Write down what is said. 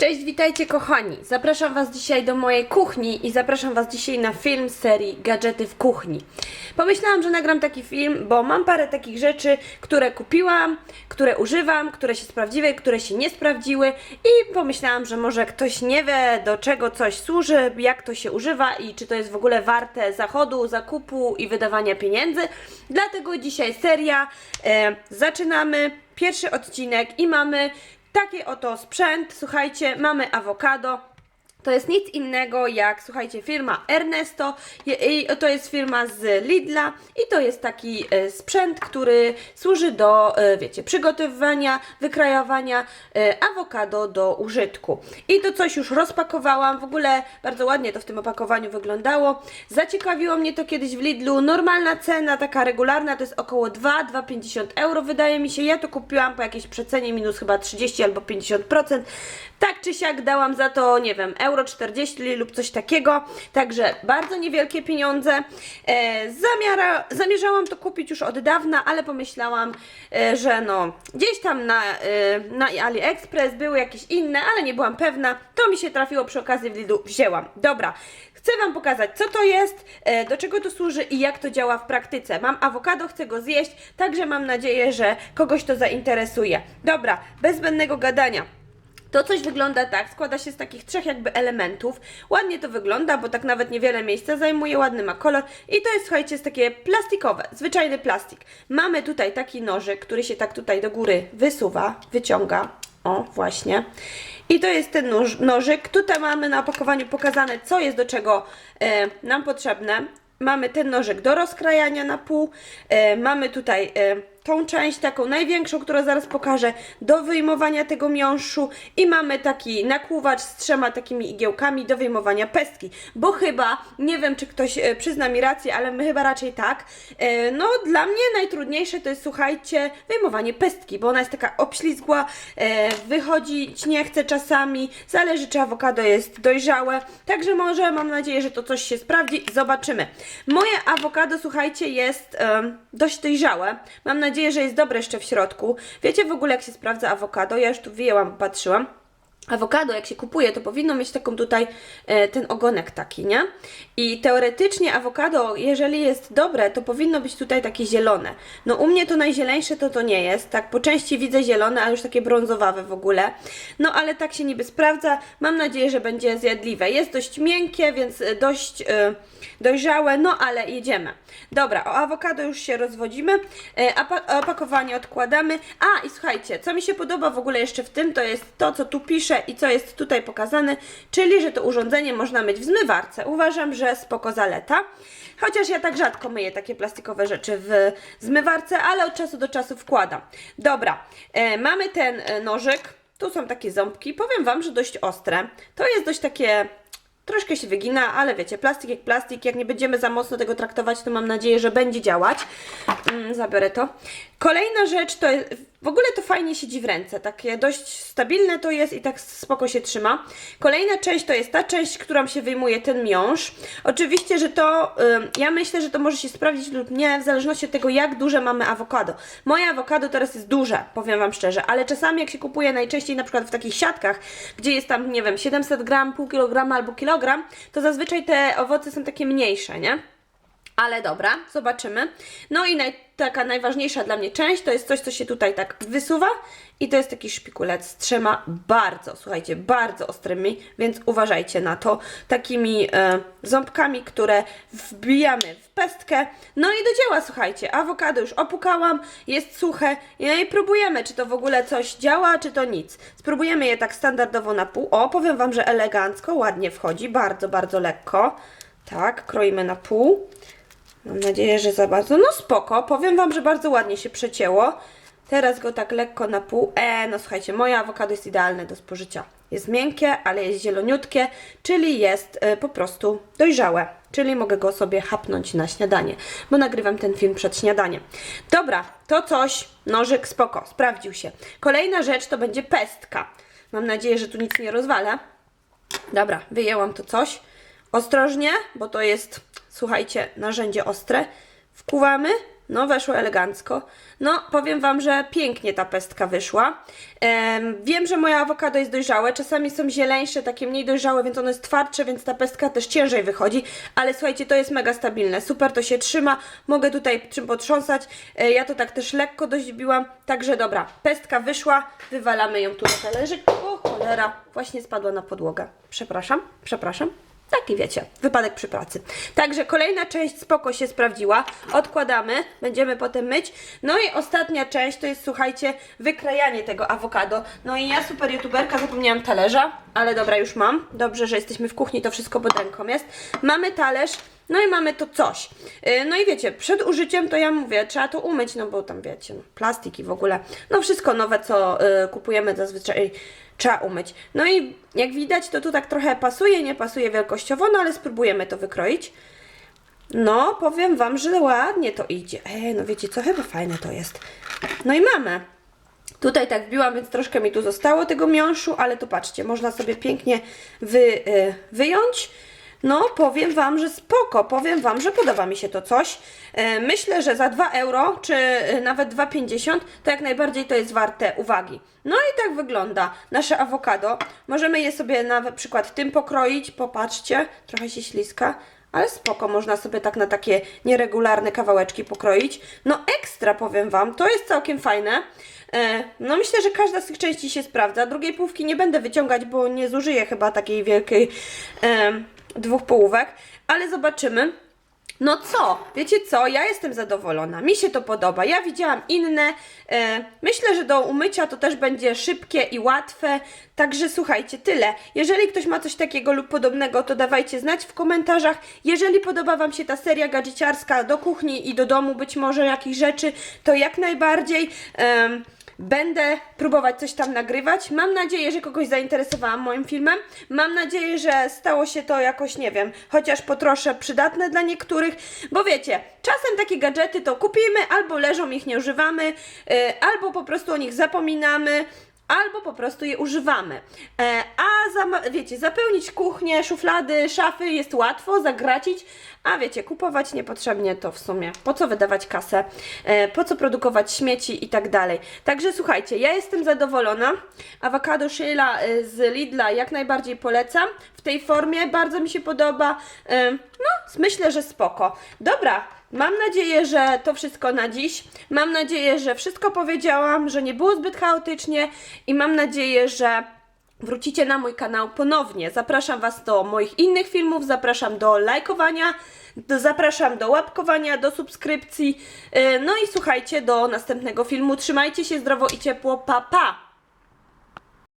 Cześć, witajcie kochani. Zapraszam Was dzisiaj do mojej kuchni i zapraszam Was dzisiaj na film serii Gadżety w kuchni. Pomyślałam, że nagram taki film, bo mam parę takich rzeczy, które kupiłam, które używam, które się sprawdziły, które się nie sprawdziły i pomyślałam, że może ktoś nie wie do czego coś służy, jak to się używa i czy to jest w ogóle warte zachodu, zakupu i wydawania pieniędzy. Dlatego dzisiaj seria. E, zaczynamy pierwszy odcinek i mamy Taki oto sprzęt, słuchajcie, mamy awokado. To jest nic innego jak, słuchajcie, firma Ernesto. To jest firma z Lidla i to jest taki e, sprzęt, który służy do, e, wiecie, przygotowywania, wykrajowania e, awokado do użytku. I to coś już rozpakowałam. W ogóle bardzo ładnie to w tym opakowaniu wyglądało. Zaciekawiło mnie to kiedyś w Lidlu. Normalna cena, taka regularna, to jest około 2-2,50 euro. Wydaje mi się, ja to kupiłam po jakiejś przecenie minus chyba 30 albo 50%. Tak czy siak dałam za to, nie wiem, euro 40 lub coś takiego. Także bardzo niewielkie pieniądze. E, zamiara, zamierzałam to kupić już od dawna, ale pomyślałam, e, że no gdzieś tam na, e, na AliExpress były jakieś inne, ale nie byłam pewna. To mi się trafiło przy okazji w Lidlu, wzięłam. Dobra, chcę Wam pokazać, co to jest, do czego to służy i jak to działa w praktyce. Mam awokado, chcę go zjeść, także mam nadzieję, że kogoś to zainteresuje. Dobra, bez zbędnego gadania. To coś wygląda tak, składa się z takich trzech jakby elementów. Ładnie to wygląda, bo tak nawet niewiele miejsca zajmuje, ładny ma kolor. I to jest, słuchajcie, jest takie plastikowe, zwyczajny plastik. Mamy tutaj taki nożyk, który się tak tutaj do góry wysuwa, wyciąga. O, właśnie. I to jest ten nóż, nożyk. Tutaj mamy na opakowaniu pokazane, co jest do czego e, nam potrzebne. Mamy ten nożyk do rozkrajania na pół. E, mamy tutaj e, tą część taką największą, którą zaraz pokażę, do wyjmowania tego miąższu. I mamy taki nakłuwacz z trzema takimi igiełkami do wyjmowania pestki, bo chyba, nie wiem czy ktoś e, przyzna mi rację, ale my chyba raczej tak, e, no dla mnie najtrudniejsze to jest, słuchajcie, wyjmowanie pestki, bo ona jest taka obślizgła, e, wychodzić nie chce czasami, zależy czy awokado jest dojrzałe, także może mam nadzieję, że to coś się sprawdzi, zobaczymy. Moje awokado, słuchajcie, jest dość dojrzałe, mam nadzieję, że jest dobre jeszcze w środku. Wiecie w ogóle jak się sprawdza awokado? Ja już tu wyjęłam, patrzyłam. Awokado, jak się kupuje, to powinno mieć taką tutaj e, ten ogonek taki, nie? I teoretycznie awokado, jeżeli jest dobre, to powinno być tutaj takie zielone. No u mnie to najzieleńsze to to nie jest, tak po części widzę zielone, a już takie brązowawe w ogóle. No ale tak się niby sprawdza. Mam nadzieję, że będzie zjadliwe. Jest dość miękkie, więc e, dość e, dojrzałe, no ale jedziemy. Dobra, o awokado już się rozwodzimy, e, opakowanie odkładamy. A i słuchajcie, co mi się podoba w ogóle jeszcze w tym, to jest to, co tu pisze i co jest tutaj pokazane, czyli że to urządzenie można mieć w zmywarce. Uważam, że spoko zaleta. Chociaż ja tak rzadko myję takie plastikowe rzeczy w zmywarce, ale od czasu do czasu wkładam. Dobra, e, mamy ten e, nożyk. Tu są takie ząbki. Powiem Wam, że dość ostre. To jest dość takie Troszkę się wygina, ale wiecie, plastik jak plastik, jak nie będziemy za mocno tego traktować, to mam nadzieję, że będzie działać. Mm, zabiorę to. Kolejna rzecz to w ogóle to fajnie siedzi w ręce, takie dość stabilne to jest i tak spoko się trzyma. Kolejna część to jest ta część, którą się wyjmuje ten miąższ. Oczywiście, że to, ja myślę, że to może się sprawdzić lub nie, w zależności od tego, jak duże mamy awokado. Moje awokado teraz jest duże, powiem Wam szczerze, ale czasami jak się kupuje najczęściej na przykład w takich siatkach, gdzie jest tam, nie wiem, 700 gram, pół kilograma albo kilogram, to zazwyczaj te owoce są takie mniejsze, nie? Ale dobra, zobaczymy. No i naj, taka najważniejsza dla mnie część to jest coś, co się tutaj tak wysuwa i to jest taki szpikulec z trzema bardzo, słuchajcie, bardzo ostrymi, więc uważajcie na to. Takimi e, ząbkami, które wbijamy w pestkę. No i do dzieła, słuchajcie. Awokado już opukałam, jest suche no i próbujemy, czy to w ogóle coś działa, czy to nic. Spróbujemy je tak standardowo na pół. O, powiem Wam, że elegancko, ładnie wchodzi, bardzo, bardzo lekko. Tak, kroimy na pół. Mam nadzieję, że za bardzo. No spoko, powiem Wam, że bardzo ładnie się przecięło. Teraz go tak lekko na pół. E, no słuchajcie, moje awokado jest idealne do spożycia. Jest miękkie, ale jest zieloniutkie, czyli jest e, po prostu dojrzałe. Czyli mogę go sobie hapnąć na śniadanie, bo nagrywam ten film przed śniadaniem. Dobra, to coś, nożyk spoko, sprawdził się. Kolejna rzecz to będzie pestka. Mam nadzieję, że tu nic nie rozwalę. Dobra, wyjęłam to coś. Ostrożnie, bo to jest, słuchajcie, narzędzie ostre. Wkuwamy, No, weszło elegancko. No, powiem Wam, że pięknie ta pestka wyszła. Em, wiem, że moje awokado jest dojrzałe, czasami są zieleńsze, takie mniej dojrzałe, więc ono jest twardsze, więc ta pestka też ciężej wychodzi, ale słuchajcie, to jest mega stabilne, super to się trzyma, mogę tutaj czym potrząsać, e, ja to tak też lekko dość biłam, także dobra, pestka wyszła, wywalamy ją tu na talerzyk, o cholera, właśnie spadła na podłogę, przepraszam, przepraszam. Taki wiecie, wypadek przy pracy. Także kolejna część spoko się sprawdziła. Odkładamy, będziemy potem myć. No i ostatnia część to jest, słuchajcie, wykrajanie tego awokado. No i ja, super youtuberka, zapomniałam talerza, ale dobra, już mam. Dobrze, że jesteśmy w kuchni, to wszystko pod ręką jest. Mamy talerz. No i mamy to coś. Yy, No i wiecie, przed użyciem to ja mówię, trzeba to umyć, no bo tam wiecie, no, plastiki w ogóle. No wszystko nowe, co yy, kupujemy zazwyczaj trzeba umyć. No i jak widać, to tu tak trochę pasuje, nie pasuje wielkościowo, no ale spróbujemy to wykroić. No, powiem Wam, że ładnie to idzie. Ej, no wiecie co, chyba fajne to jest. No i mamy. Tutaj tak wbiłam, więc troszkę mi tu zostało tego miąższu, ale to patrzcie, można sobie pięknie wy, y, wyjąć. No, powiem Wam, że spoko, powiem Wam, że podoba mi się to coś. E, Myślę, że za 2 euro, czy e, nawet 2,50, to jak najbardziej to jest warte uwagi. No i tak wygląda nasze awokado. Możemy je sobie na przykład tym pokroić, popatrzcie, trochę się śliska, ale spoko, można sobie tak na takie nieregularne kawałeczki pokroić. No ekstra, powiem Wam, to jest całkiem fajne. E, No myślę, że każda z tych części się sprawdza. Drugiej połówki nie będę wyciągać, bo nie zużyję chyba takiej wielkiej dwóch połówek, ale zobaczymy. No co, wiecie co, ja jestem zadowolona, mi się to podoba, ja widziałam inne, e, myślę, że do umycia to też będzie szybkie i łatwe, także słuchajcie, tyle. Jeżeli ktoś ma coś takiego lub podobnego, to dawajcie znać w komentarzach. Jeżeli podoba Wam się ta seria gadżeciarska do kuchni i do domu, być może jakichś rzeczy, to jak najbardziej... em, Będę próbować coś tam nagrywać. Mam nadzieję, że kogoś zainteresowałam moim filmem. Mam nadzieję, że stało się to jakoś, nie wiem, chociaż po trosze przydatne dla niektórych, bo wiecie, czasem takie gadżety to kupimy, albo leżą, ich nie używamy, yy, albo po prostu o nich zapominamy. Albo po prostu je używamy. E, a zama- wiecie, zapełnić kuchnię, szuflady, szafy jest łatwo, zagracić, a wiecie, kupować niepotrzebnie to w sumie. Po co wydawać kasę? E, po co produkować śmieci i tak dalej. Także słuchajcie, ja jestem zadowolona. Awokado Sheila e, z Lidla jak najbardziej polecam. W tej formie bardzo mi się podoba. E, no, myślę, że spoko. Dobra, Mam nadzieję, że to wszystko na dziś. Mam nadzieję, że wszystko powiedziałam, że nie było zbyt chaotycznie i mam nadzieję, że wrócicie na mój kanał ponownie. Zapraszam Was do moich innych filmów, zapraszam do lajkowania, do, zapraszam do łapkowania, do subskrypcji. Yy, No i słuchajcie, do następnego filmu. Trzymajcie się zdrowo i ciepło. Pa, pa!